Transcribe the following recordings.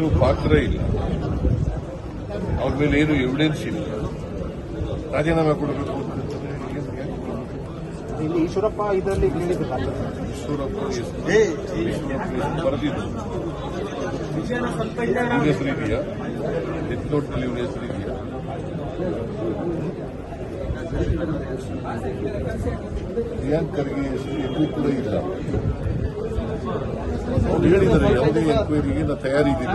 ದಾಖಲೆ ಇಲ್ಲ. ಅವ್ರ ಮೇಲೆ ಏನು ಎವಿಡೆನ್ಸ್ ಇಲ್ಲ. ರಾಜೀನಾಮೆ ಕೊಡಬೇಕು. ಏನ್- ಏನ್ ಈಶ್ವರಪ್ಪ ಇದರಲ್ಲಿ ಈಶ್ವರಪ್ಪ ಬರೆದಿದ್ದು. ಇವನ ಹೆಸರು ಇದೆಯಾ? ಡೆತ್ ನೋಟ್ನಲ್ಲಿ ಇವನ ಹೆಸರು ಇದೆಯಾ? ಪ್ರಿಯಾಂಕ್ ಖರ್ಗೆ ಹೆಸರು ಎಲ್ಲೂ ಕೂಡ ಇಲ್ಲ. ಅವ್ರು ಹೇಳಿದ್ದಾರೆ ಯಾವುದೇ ಎನ್ಕ್ವೈರಿಗೆ ನಾವು ತಯಾರಿದ್ದೀವಿ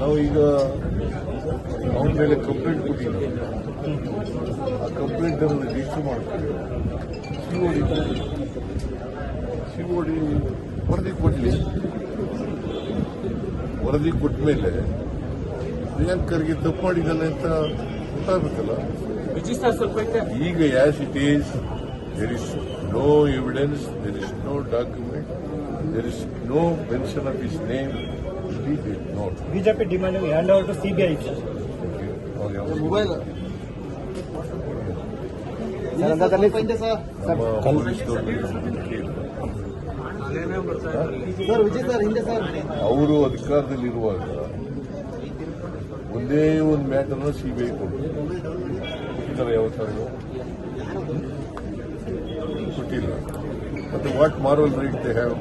ನಾವು ಈಗ ಅವನ ಮೇಲೆ ಕಂಪ್ಲೇಂಟ್ ಕೊಟ್ಟಿದ್ದೀವಿ. ಆ ಕಂಪ್ಲೇಂಟ್ ಅನ್ನು ರಿಜಿಸ್ಟರ್ ಮಾಡ್ತೀವಿ. ಸಿಒಡಿ ಸಿಒಡಿ ವರದಿ ಕೊಡಲಿ. ವರದಿ ಕೊಟ್ಟ ಮೇಲೆ ಪ್ರಿಯಾಂಕ್ ಖರ್ಗೆ ತಪ್ಪು ಮಾಡಿದ್ದಾನೆ ಅಂತ ಗೊತ್ತಾಗಬೇಕಲ್ಲ. ಈಗ yes it is there is no evidence, there is no document, there is no mention of his name. He did not. BJP demanding ಕೇಳಿ. ಸರ್ ವಿಜಯ್ ಸರ್ ಹಿಂದೆ ಸರ್ ಅವರು ಅಧಿಕಾರದಲ್ಲಿರುವಾಗ ಒಂದೇ ಒಂದು ಮ್ಯಾಟರ್ನ ಸಿಬಿಐ ಕೊಡ್ತಾರೆ ಕೊಟ್ಟಿದ್ದಾರೆ ಯಾವತ್ತಾದ್ರು ಕೊಟ್ಟಿಲ್ಲ ಮತ್ತೆ what moral right they have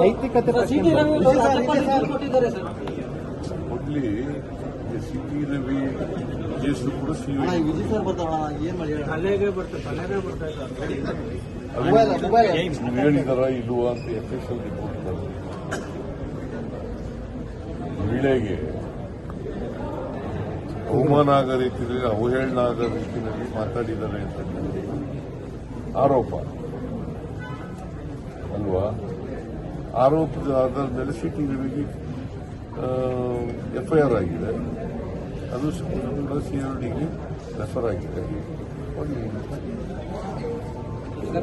ನೈತಿಕತೆ ಪ್ರಶ್ನೆ ಕೊಟ್ಟಿದ್ದಾರೆ ಸರ್ ಕೊಡ್ಲಿ ಸಿ ಟಿ ರವಿ ಕೇಸು ಕೂಡ ಸಿಬಿಐ ವಿಜಯ್ ಸರ್ ಬರ್ತಾವ ಏನ್ ಮಾಡಿ ತಲೆಗೆ ಬರ್ತಾರೆ ತಲೆಗೆ ಬರ್ತಾ ಇದ್ದಾರೆ ನೀವು ಹೇಳಿದಾರ ಇಲ್ವಾ ಅಂತ ಎಫ್ ಎಸ್ ಎಲ್ ರಿಪೋರ್ಟ್ ಬಂದಿದೆ ಮಹಿಳೆಗೆ ಅವಮಾನ ಆಗೋ ರೀತಿಯಲ್ಲಿ ಅವಹೇಳನಾಗ ರೀತಿಯಲ್ಲಿ ಮಾತಾಡಿದ್ದಾರೆ ಅಂತ ಆರೋಪ. ಅಲ್ವಾ? ಆರೋಪದ ಆಧಾರದ ಮೇಲೆ ಸಿ ಟಿ ರವಿಗೆ ಎಫ್ಐಆರ್ ಆಗಿದೆ. ಅದು ಕೂಡ ರೆಫರ್ ಆಗಿದೆ.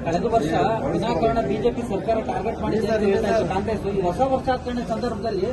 ಕಳೆದ ವರ್ಷ ವಿನಾಕಾರಣ ಬಿಜೆಪಿ ಸರ್ಕಾರ ಟಾರ್ಗೆಟ್ ಮಾಡಿದ್ದಾರೆ ಕಾಂಗ್ರೆಸ್. ಹೊಸ ವರ್ಷಾಚರಣೆ ಸಂದರ್ಭದಲ್ಲಿ